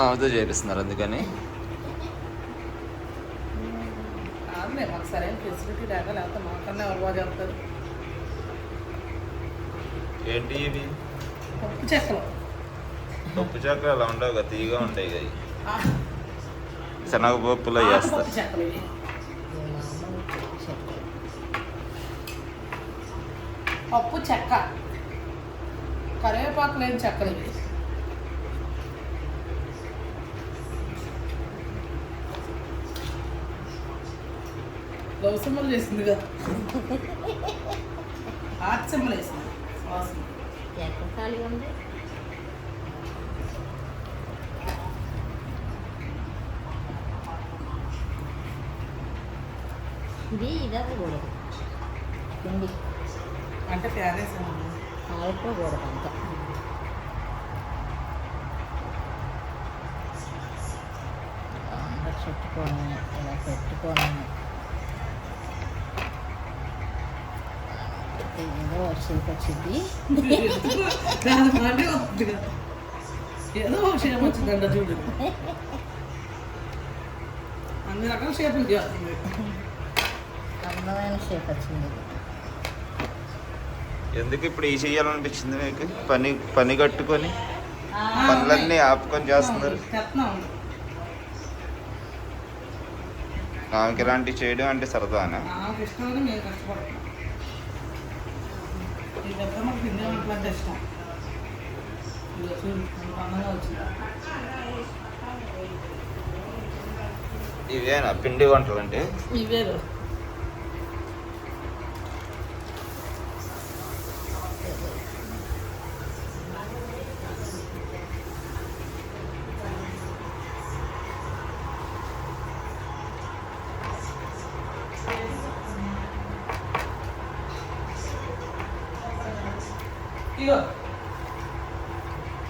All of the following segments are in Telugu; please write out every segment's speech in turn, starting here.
ఆమెతో చేపిస్తున్నారు అందుకని. మాకు సరైన ఫెసిలిటీ లేక లేకపోతే మాకన్నా ఎవరు బాగా చెప్తారు ఏంటి ఇవి పప్పు చెక్కలు పప్పు చక్ర అలా ఉండవు కదా తీగా ఉంటాయి కదా శనగపప్పులో చేస్తారు పప్పు చెక్క కరివేపాకు లేని చెక్కలు ఇవి. లవ్ సింబల్ చేసింది కదా. హార్ట్ సింబల్ వేసింది ఎక్కడ ఖాళీగా ఉంది? ఇది కూడదు పిండి. అంటే ప్యారేసాను కాలిపోకూడదు అంత. అందరు చుట్టుకొని ఇలా పెట్టుకొని ఏదో వచ్చింది ఏదో ఒక షేప్ వచ్చిందంట చూడు. అన్ని రకాల షేపులు చేస్తుంది అందమైన షేప్ వచ్చింది. ఎందుకు ఇప్పుడు ఈ చేయాలనిపించింది మీకు? పని పని కట్టుకొని పనులన్నీ ఆపుకొని చేస్తున్నారు. ఆమెకి ఇలాంటివి చేయడం అంటే సరదానా? దగ్గర మాకు పిండి ఇష్టం. ఇదిగో చూడు ఎంత అందంగా వచ్చిందా. ఇవేనా? పిండి వంటలు అంటే ఇవేరు.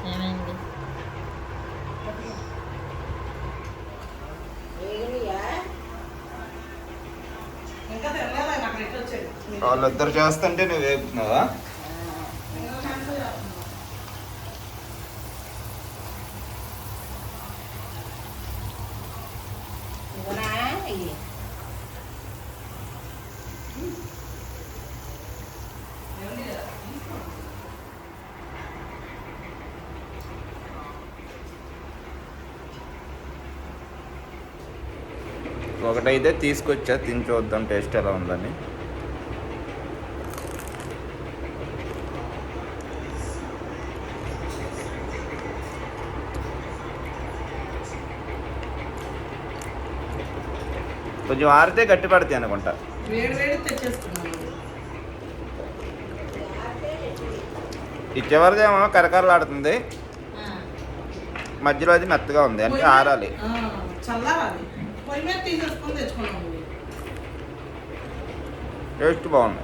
ఏమైంది? వాళ్ళిద్దరు చేస్తుంటే నువ్వు వేపుతున్నావా ఇవ్వనా ఇది ఒకటైతే తీసుకొచ్చా తిని చూద్దాం టేస్ట్ ఎలా ఉందని. కొంచెం ఆరితే గట్టి పడతాయి అనుకుంటా. తెచ్చేసుకున్నాను ఇచ్చేవరదేమో కరకరలాడుతుంది. మధ్యలో అది మెత్తగా ఉంది అంటే ఆరాలి. పొయ్యి మీద తీసేసుకొని తెచ్చుకున్నాము ఇవి. టేస్ట్ బాగుంది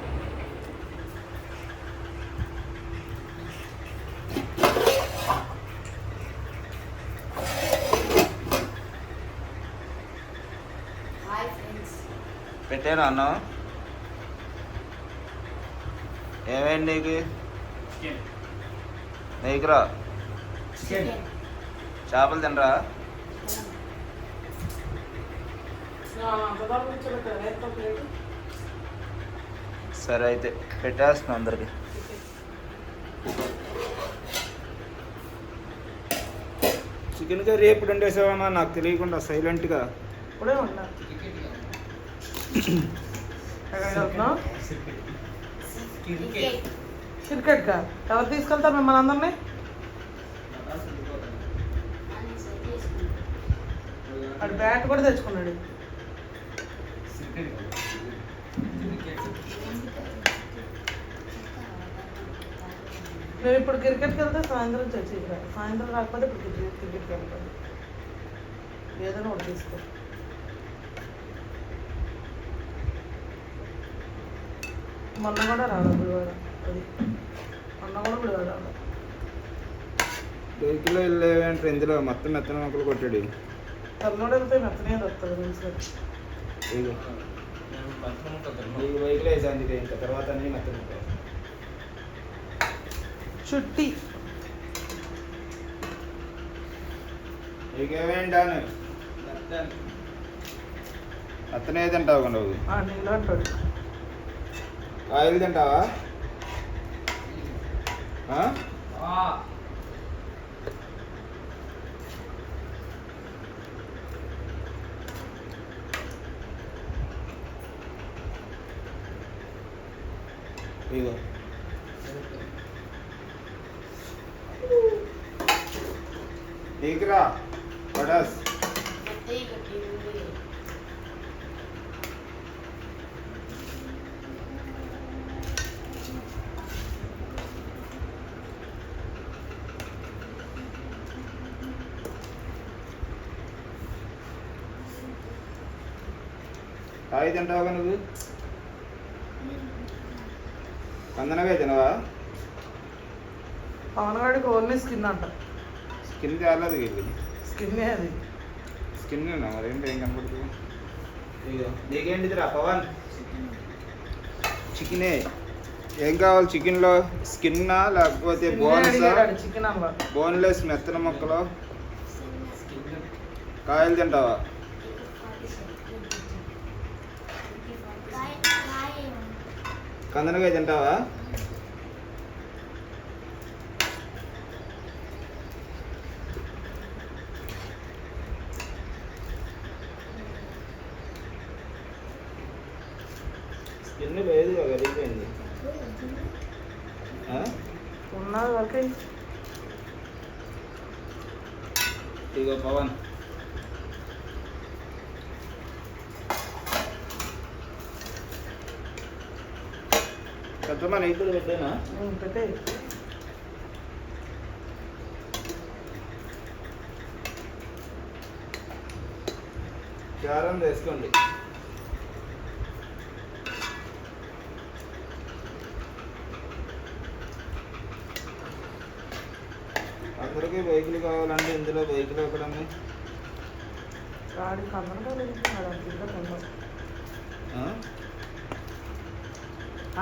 పెట్టాను అన్న ఏమైంది నీకు నీకురా చేపలు తినరా ఆ, బదాం కూర్చోబెట్టారు రేపు ప్లేట్ సరే అయితే పెట్టేస్తున్నాం అందరికి. చికెన్ కర్రీ ఎప్పుడు వండేసావన్నా? నాకు తెలియకుండా సైలెంట్గా. ఇప్పుడే ఉన్నా ఎవరు తీసుకెళ్తారు మిమ్మల్ని అందరినీ? వాడు బ్యాట్ కూడా తెచ్చుకున్నాడు. మేము ఇప్పుడు క్రికెట్కి వెళ్తే సాయంత్రం చర్చి సాయంత్రం రాకపోతే ఇప్పుడు క్రికెట్ క్రికెట్కి వెళ్తాం ఏదైనా ఒకటి తీసుకో మొన్న కూడా రాదు గుడివాడ అది. మొన్న కూడా గుడివాడ రాదు వెహికల్ వెళ్ళేవంటే ఇందులో మొత్తం మెత్తన మొక్కలు కొట్టాడు తల్లోడు వెళ్తే మెత్తనే వస్తుంది వెహికల్ వేసాను ఇంకా తర్వాత అన్ని మొక్కలు చుట్టి. నీకేమేంటాను అతనే తింటావు నువ్వు ఆ, నీళ్ళు అంటాడు కాయలు తింటావా? അയ്യോ देख रहा बड़स ആയതുണ്ടാകാനത് కందనకాయ తినవా? పవన్ గాడికి ఓన్లీ స్కిన్ అంట. స్కిన్ చాలదు వీళ్ళు స్కిన్నే అది. స్కిన్ మరి ఏంటి? ఏం కనపడుతుంది? ఇగో నీకేంటిదిరా పవన్? చికెనే. ఏం కావాలి చికెన్లో? స్కిన్నా లేకపోతే బోన్సా? చికెన్ బోన్లెస్ మెత్తన ముక్కలు? కాయలు తింటావా? కందనకాయ తింటావా? స్కిన్ లేదు కలిగిపోయింది ఉన్నది వరకే. ఇగో పవన్. పెద్దమ్మ నీకు కూడా పెట్టానా పెట్టే చారం వేసుకోండి. అందరికీ బైకులు కావాలంటే ఇందులో బైకులు ఎక్కడ ఉన్నాయి గాడి కమ్మగా వెళ్తున్నాడు ఆ?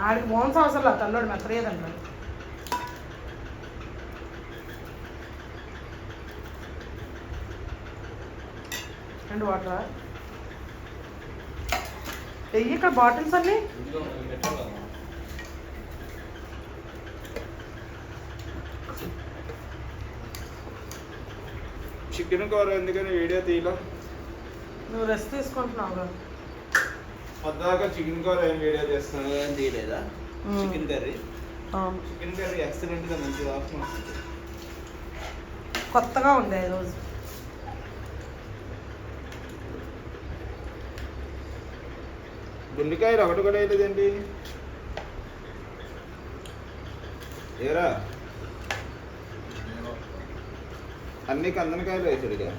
ఆడికి మోన్స్ అవసరం లేదు తల్లోడు మెత్తలేదంటాడు రెండు వాటరా? వెయ్యి ఇక్కడ బాటిల్స్ అన్ని? చికెన్ కూర ఎందుకని వీడియో తీయలో? నువ్వు రెస్ట్ తీసుకుంటున్నావుగా. పద్దాక చికెన్ కూర ఏం వీడియో చేస్తున్నావు ఏం తీయలేదా. Chicken curry. చికెన్ కర్రీ ఎక్సలెంట్గా మంచి వాసన వస్తుంది. కొత్తగా ఉంది ఈరోజు. గుండెకాయలు ఒకటి కూడా వేయలేదండి ఏరా? అన్ని కందనకాయలు వేసాడుగా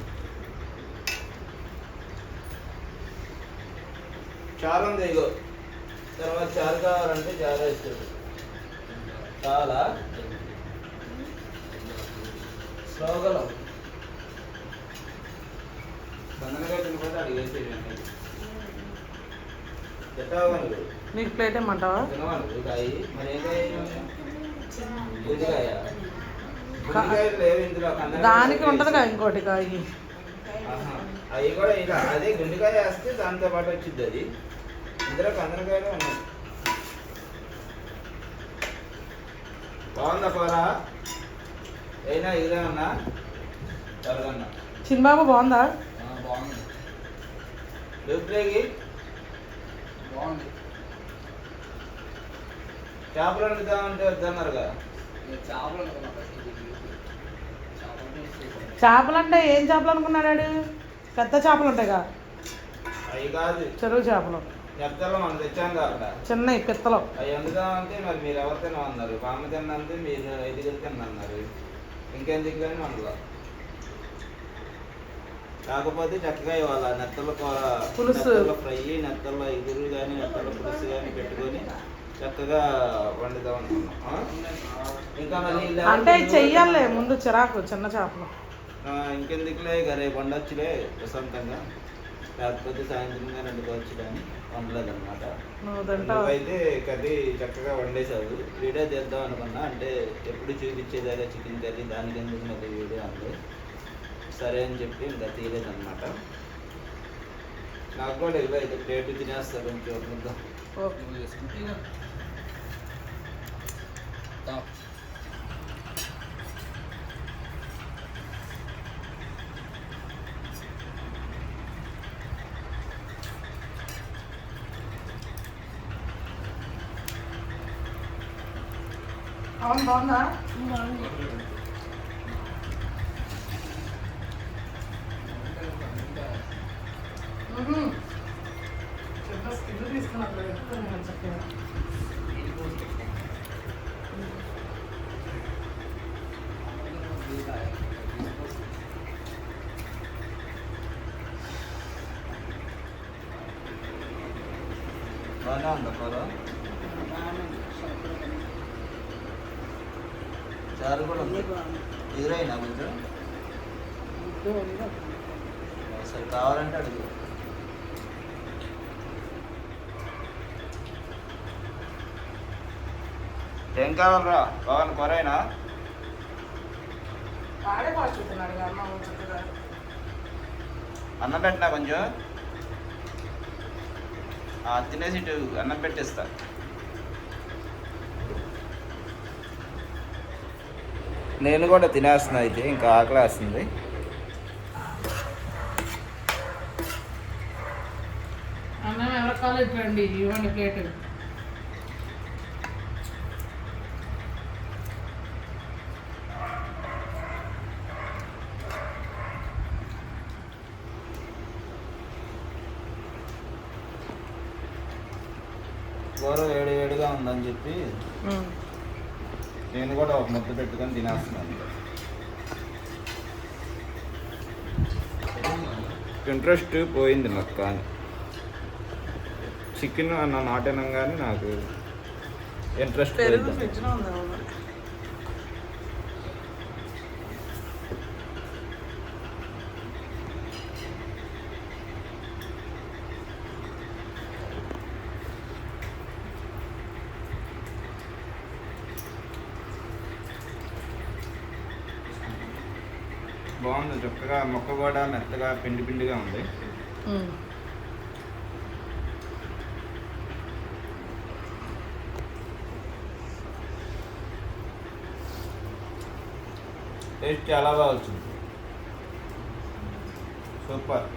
చారు ఉంది ఇగో తర్వాత చారు కావాలంటే చారు వేస్తాడు కావాలా స్లోగలం నీకు ప్లేట్ ఏమంటావా? దానికి. ఉంటుందిగా ఇంకోటి కాయి. అవి కూడా ఇలా అదే గుండెకాయ వేస్తే దాంతో పాటు వచ్చింది అది. ఇందులో కందనకాయలు ఉన్నాయి. బాగుందా కూర అయినా ఇదేమన్నా జరగన్నా చిన్నబాబు బాగుందా? బాగుంది. రేగి బాగుంది. చేపలు వండుతామంటే వద్దన్నారుగా చేపలు అనుకున్నా ఇది. చేపలు అంటే ఏం చేపలు అనుకున్నాడు? పెద్ద చేపలు ఉంటాయిగా. అవి కాదు. చెరువు చేపలు. చెప్తాలో మనం తెచ్చాం కదా పిత్తలు. అవి వండుదామంటే మరి మీరు ఎవరు తినమన్నారు? తిన్నంటే మీరు ఐదుగురు తిన్నన్నారు మనలో. కాకపోతే చక్కగా ఇవాళ నెత్తల కూర పులుసు. నెత్తల ఫ్రై నెత్తల ఎగురు కానీ నెత్తల పులుసు కానీ పెట్టుకొని చక్కగా వండుదాం అనుకున్నాం? ఇంకా అంటే చెయ్యాలే ముందు చిరాకు చిన్న చేపలు. ఇంకెందుకులే ఇక రేపు వండొచ్చులే ప్రశాంతంగా. లేకపోతే సాయంత్రంగా వండుకోవచ్చు కానీ వండలేదు అనమాట నువ్వైతే కర్రీ చక్కగా వండేసావు వీడియో చేద్దాం అనుకున్నా అంటే ఎప్పుడు చూపించేదాకా చికెన్ కర్రీ దానికి ఎందుకు మళ్ళీ వీడియో అంది. సరే అని చెప్పి ఇంకా తీయలేదన్నమాట. నాకు కూడా ఇవ్వ అయితే ప్లేట్ తినేస్తా కొంచెం. చేసుకుంటే అవును బాగుందా? స్కిల్ తీసుకున్నప్పుడు పెట్టుకున్నాను చక్కగా బాగానే ఉందా కూర చారు కూడా ఉంది. ఎదురైనా కొంచెం? సరే కావాలంటే అడుగు. ఏం కావాలరా బాగా కూరైనా? అన్నం పెట్టినా కొంచెం? తినేసి అన్నం పెట్టేస్తా. నేను కూడా తినేస్తున్నా అయితే ఇంకా ఆకలి వేస్తుంది. అన్నం రండి ఇవ్వండి ప్లేట్. కూర వేడి వేడిగా ఉందని చెప్పి ఒక ముద్ద పెట్టుకొని తినేస్తున్నాను. ఇంట్రెస్ట్ పోయింది నాకు కానీ చికెన్ అన్న నాటనంగానే నాకు ఇంట్రెస్ట్ పోయింది. బాగుంది చక్కగా మొక్క కూడా మెత్తగా పిండి పిండిగా ఉంది. టేస్ట్ చాలా బాగా వచ్చింది. సూపర్.